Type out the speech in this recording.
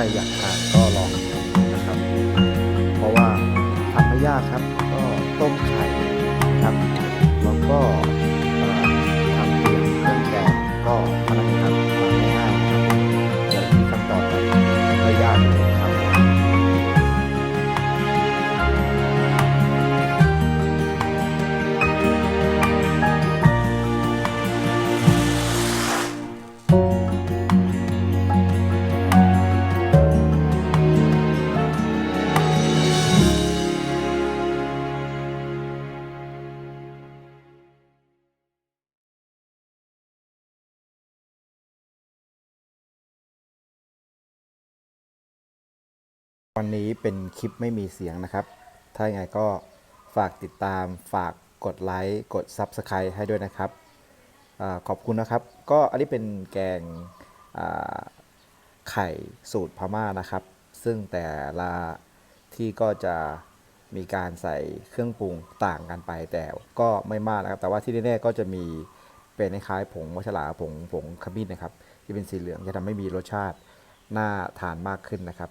รอยากทานก็ลองนะครับ เพราะว่าทำไม่ยากครับ ก็ต้มไข่ครับแล้วก็ วันนี้เป็นคลิปไม่มีเสียงนะครับ ถ้าอย่างไรก็ฝากติดตามฝากกดไลค์กด Subscribe ให้ด้วยนะครับอขอบคุณนะครับ ก็อันนี้เป็นแกงไข่สูตรพม่านะครับ ซึ่งแต่ละที่ก็จะมีการใส่เครื่องปรุงต่างกันไปแต่ก็ไม่มากนะครับ แต่ว่าที่แน่ๆก็จะมีเป็นคล้ายผงมัชลาผงผงขมิ้นนะครับ ที่เป็นสีเหลืองจะทำให้มีรสชาติน่าทานมากขึ้นนะครับ